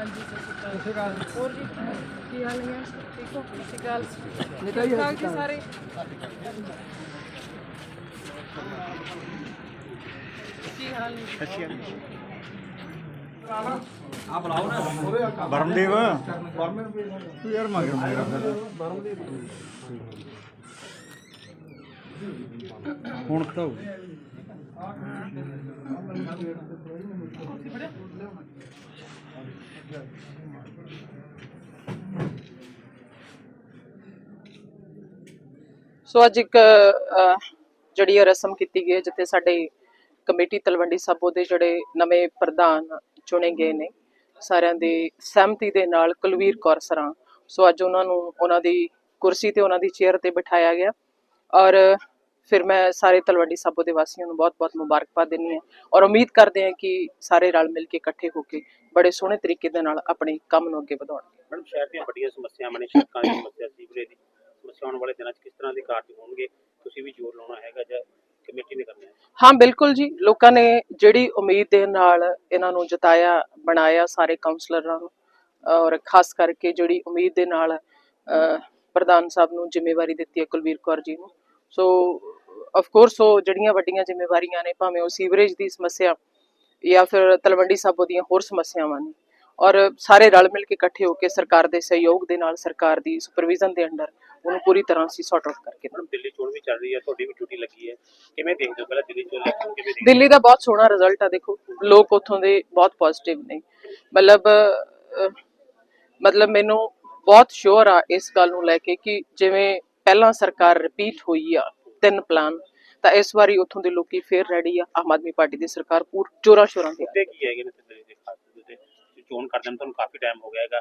ਹਾਂਜੀ ਸਤਿ ਸ਼੍ਰੀ ਅਕਾਲ। ਹੋਰ ਜੀ ਕੀ ਹਾਲ ਹੈ ਠੀਕ ਹੋ? ਸਤਿ ਸ਼੍ਰੀ ਅਕਾਲ। ਠੀਕ ਠਾਕ ਜੀ ਸਾਰੇ ਕੀ ਹਾਲ ਹੈ ਬਰਮਦੇਵ ਤੂੰ ਯਾਰ ਮਗਰ ਮੇਰਾ ਫਿਰ ਹੁਣ ਤਾਂ ਸੋ ਅੱਜ ਇੱਕ ਜਿਹੜੀ ਇਹ ਰਸਮ ਕੀਤੀ ਗਈ ਹੈ, ਜਿੱਥੇ ਸਾਡੇ ਕਮੇਟੀ ਤਲਵੰਡੀ ਸਾਬੋ ਦੇ ਜਿਹੜੇ ਨਵੇਂ ਪ੍ਰਧਾਨ ਚੁਣੇ ਗਏ ਨੇ, ਸਾਰਿਆਂ ਦੀ ਸਹਿਮਤੀ ਦੇ ਨਾਲ ਕੁਲਵੀਰ ਕੌਰ ਸਰਾਂ। ਸੋ ਅੱਜ ਉਹਨਾਂ ਨੂੰ, ਉਹਨਾਂ ਦੀ ਕੁਰਸੀ ਤੇ ਉਹਨਾਂ ਦੀ ਚੇਅਰ ਤੇ ਬਿਠਾਇਆ ਗਿਆ। ਔਰ ਫਿਰ ਮੈਂ ਸਾਰੇ ਤਲਵੰਡੀ ਸਾਬੋ ਦੇ ਵਾਸੀਆਂ ਨੂੰ ਬਹੁਤ-ਬਹੁਤ ਮੁਬਾਰਕਬਾਦ ਦਿੰਦੀ ਹਾਂ ਔਰ ਉਮੀਦ ਕਰਦੇ ਹਾਂ ਕਿ ਸਾਰੇ ਰਲ ਮਿਲ ਕੇ ਇਕੱਠੇ ਹੋ ਕੇ ਬੜੇ ਸੋਹਣੇ ਤਰੀਕੇ ਦੇ ਨਾਲ ਆਪਣੇ ਕੰਮ ਨੂੰ ਅੱਗੇ ਵਧਾਉਣਗੇ। ਮੈਡਮ ਸ਼ਹਿਰ ਦੀਆਂ ਵੱਡੀਆਂ ਸਮੱਸਿਆਵਾਂ ਨੇ ਸੜਕਾਂ ਦੀ ਸਮੱਸਿਆ ਸੀਵਰੇਜ ਦੀ ਸਮੱਸਿਆ ਆਉਣ ਵਾਲੇ ਦਿਨਾਂ 'ਚ ਕਿਸ ਤਰ੍ਹਾਂ ਦੇ ਕਾਰਜ ਹੋਣਗੇ? ਤੁਸੀਂ ਵੀ ਜ਼ੋਰ ਲਾਉਣਾ ਹੈਗਾ ਜਾਂ ਕਮੇਟੀ ਨੇ ਕਰਨਾ ਹੈ? ਹਾਂ ਬਿਲਕੁਲ ਜੀ। ਲੋਕਾਂ ਨੇ ਜਿਹੜੀ ਉਮੀਦ ਦੇ ਨਾਲ ਇਹਨਾਂ ਨੂੰ ਜਿਤਾਇਆ ਬਣਾਇਆ ਸਾਰੇ ਕਾਉਂਸਲਰਾਂ ਨੂੰ ਔਰ ਖਾਸ ਕਰਕੇ ਜਿਹੜੀ ਉਮੀਦ ਦੇ ਨਾਲ ਅਹ, ਪ੍ਰਧਾਨ ਸਾਹਿਬ ਨੂੰ ਜ਼ਿੰਮੇਵਾਰੀ ਦਿੱਤੀ ਹੈ ਕੁਲਵੀਰ ਕੌਰ ਜੀ ਨੂੰ ਸੋ ਆਫ ਕੋਰਸ ਉਹ ਜਿਹੜੀਆਂ ਵੱਡੀਆਂ ਜ਼ਿੰਮੇਵਾਰੀਆਂ ਨੇ ਭਾਵੇਂ ਉਹ ਸੀਵਰੇਜ ਦੀ ਸਮੱਸਿਆ ਜਾਂ ਫਿਰ ਤਲਵੰਡੀ ਸਾਬੋ ਦੀਆਂ ਹੋਰ ਸਮੱਸਿਆਵਾਂ ਨੇ। ਔਰ ਸਾਰੇ ਰਲ ਮਿਲ ਕੇ ਇਕੱਠੇ ਹੋ ਕੇ ਸਰਕਾਰ ਦੇ ਸਹਿਯੋਗ ਦੇ ਨਾਲ ਸਰਕਾਰ ਦੀ ਸੁਪਰਵਿਜ਼ਨ ਦੇ ਅੰਡਰ ਉਹਨੂੰ ਪੂਰੀ ਤਰ੍ਹਾਂ ਅਸੀਂ ਸੌਟ ਆਊਟ ਕਰਕੇ ਮੈਡਮ ਦਿੱਲੀ ਚੋਣ ਵੀ ਚੱਲ ਰਹੀ ਹੈ ਤੁਹਾਡੀ ਵੀ ਡਿਊਟੀ ਲੱਗੀ ਹੈ। ਕਿਵੇਂ ਦੇਖਦੇ ਹੋ ਪਹਿਲਾਂ ਦਿੱਲੀ ਚੋਣ ਕਿਵੇਂ ਦੇਖਦੇ ਦਿੱਲੀ ਦਾ ਬਹੁਤ ਸੋਹਣਾ ਰਿਜ਼ਲਟ ਆ ਦੇਖੋ। ਲੋਕ ਉੱਥੋਂ ਦੇ ਬਹੁਤ ਪੋਜ਼ਿਟਿਵ ਨੇ। ਮਤਲਬ ਮਤਲਬ ਮੈਨੂੰ ਬਹੁਤ ਸ਼ੋਰ ਆ ਇਸ ਗੱਲ ਨੂੰ ਲੈ ਕੇ ਕਿ ਜਿਵੇਂ ਪਹਿਲਾਂ ਸਰਕਾਰ ਰਿਪੀਟ ਹੋਈ ਆ ਤਿੰਨ ਪਲਾਨ ਤਾਂ ਇਸ ਵਾਰੀ ਉੱਥੋਂ ਦੇ ਲੋਕੀ ਫੇਰ ਰੈਡੀ ਆ ਆਮ ਆਦਮੀ ਪਾਰਟੀ ਦੀ ਸਰਕਾਰ ਪੂਰ ਜੋਰਾਂ ਸ਼ੋਰਾਂ ਤੇ। ਮੁੱਦੇ ਕੀ ਹੈਗੇ ਨੇ ਦਿੱਲੀ ਦੇ ਖਾਸ ਮੁੱਦੇ ਤੁਸੀਂ ਚੋਣ ਕਰਦੇ ਨੂੰ ਤੁਹਾਨੂੰ ਕਾਫੀ ਟਾਈਮ ਹੋ ਗਿਆ ਹੈਗਾ।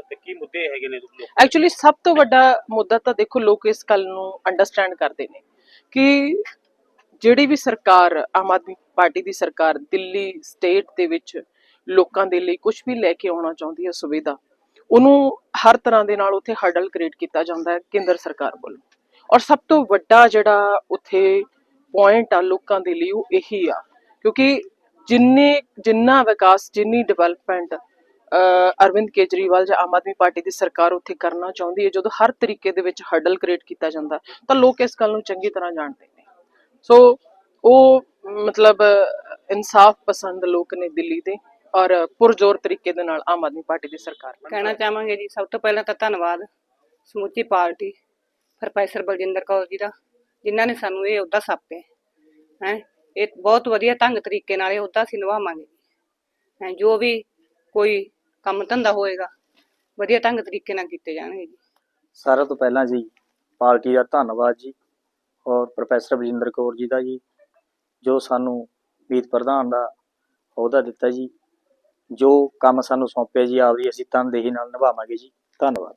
ਤੇ ਕੀ ਮੁੱਦੇ ਹੈਗੇ ਨੇ ਲੋਕ ਐਕਚੁਅਲੀ ਸਭ ਤੋਂ ਵੱਡਾ ਮੁੱਦਾ ਤਾਂ ਦੇਖੋ ਲੋਕ ਇਸ ਗੱਲ ਨੂੰ ਅੰਡਰਸਟੈਂਡ ਕਰਦੇ ਨੇ ਕਿ ਜਿਹੜੀ ਵੀ ਸਰਕਾਰ ਆਮ ਆਦਮੀ ਪਾਰਟੀ ਦੀ ਸਰਕਾਰ ਦਿੱਲੀ ਸਟੇਟ ਦੇ ਵਿੱਚ ਲੋਕਾਂ ਦੇ ਲਈ ਕੁਝ ਵੀ ਲੈ ਕੇ ਆਉਣਾ ਚਾਹੁੰਦੀ ਹੈ ਸੁਵਿਧਾ ਉਹਨੂੰ ਹਰ ਤਰ੍ਹਾਂ ਦੇ ਨਾਲ ਉੱਥੇ ਹਰਡਲ ਕ੍ਰੀਏਟ ਕੀਤਾ ਜਾਂਦਾ ਹੈ ਕੇਂਦਰ ਸਰਕਾਰ ਵੱਲੋਂ। ਔਰ ਸਭ ਤੋਂ ਵੱਡਾ ਜਿਹੜਾ ਉੱਥੇ ਪੁਆਇੰਟ ਆ ਲੋਕਾਂ ਦੇ ਲਈ ਉਹ ਇਹੀ ਆ, ਕਿਉਂਕਿ ਜਿੰਨੇ, ਜਿੰਨਾ ਵਿਕਾਸ, ਜਿੰਨੀ ਡਿਵੈਲਪਮੈਂਟ ਅਰਵਿੰਦ ਕੇਜਰੀਵਾਲ ਜਾਂ ਆਮ ਆਦਮੀ ਪਾਰਟੀ ਦੀ ਸਰਕਾਰ ਉੱਥੇ ਕਰਨਾ ਚਾਹੁੰਦੀ ਹੈ, ਜਦੋਂ ਹਰ ਤਰੀਕੇ ਦੇ ਵਿੱਚ ਹਰਡਲ ਕ੍ਰੀਏਟ ਕੀਤਾ ਜਾਂਦਾ, ਤਾਂ ਲੋਕ ਇਸ ਗੱਲ ਨੂੰ ਚੰਗੀ ਤਰ੍ਹਾਂ ਜਾਣਦੇ ਨੇ। ਸੋ ਉਹ ਮਤਲਬ ਇਨਸਾਫ ਪਸੰਦ ਲੋਕ ਨੇ ਦਿੱਲੀ ਦੇ ਔਰ ਪੁਰਜ਼ੋਰ ਤਰੀਕੇ ਦੇ ਨਾਲ ਆਮ ਆਦਮੀ ਪਾਰਟੀ ਦੀ ਸਰਕਾਰ। ਕਹਿਣਾ ਚਾਹਾਂਗੇ ਜੀ ਸਭ ਤੋਂ ਪਹਿਲਾਂ ਤਾਂ ਧੰਨਵਾਦ ਸਮੁੱਚੀ ਪਾਰਟੀ ਪ੍ਰੋਫੈਸਰ ਬਲਜਿੰਦਰ ਕੌਰ ਜੀ ਦਾ ਜਿਨ੍ਹਾਂ ਨੇ ਸਾਨੂੰ ਇਹ ਅਹੁਦਾ ਸੌਂਪਿਆ ਹੈ। ਇਹ ਬਹੁਤ ਵਧੀਆ ਢੰਗ ਤਰੀਕੇ ਨਾਲ ਇਹ ਅਹੁਦਾ ਅਸੀਂ ਨਿਭਾਵਾਂਗੇ। ਹੈ ਜੋ ਵੀ ਕੋਈ ਕੰਮ ਧੰਦਾ ਹੋਏਗਾ ਵਧੀਆ ਢੰਗ ਤਰੀਕੇ ਨਾਲ ਕੀਤੇ ਜਾਣਗੇ ਜੀ। ਸਾਰਿਆਂ ਤੋਂ ਪਹਿਲਾਂ ਜੀ ਪਾਰਟੀ ਦਾ ਧੰਨਵਾਦ ਜੀ ਔਰ ਪ੍ਰੋਫੈਸਰ ਬਜਿੰਦਰ ਕੌਰ ਜੀ ਦਾ ਜੀ ਜੋ ਸਾਨੂੰ ਮੀਤ ਪ੍ਰਧਾਨ ਦਾ ਅਹੁਦਾ ਦਿੱਤਾ ਜੀ ਜੋ ਕੰਮ ਸਾਨੂੰ ਸੌਂਪਿਆ ਜੀ ਆਪਦੀ ਅਸੀਂ ਤਨਦੇਹੀ ਨਾਲ ਨਿਭਾਵਾਂਗੇ ਜੀ। ਧੰਨਵਾਦ।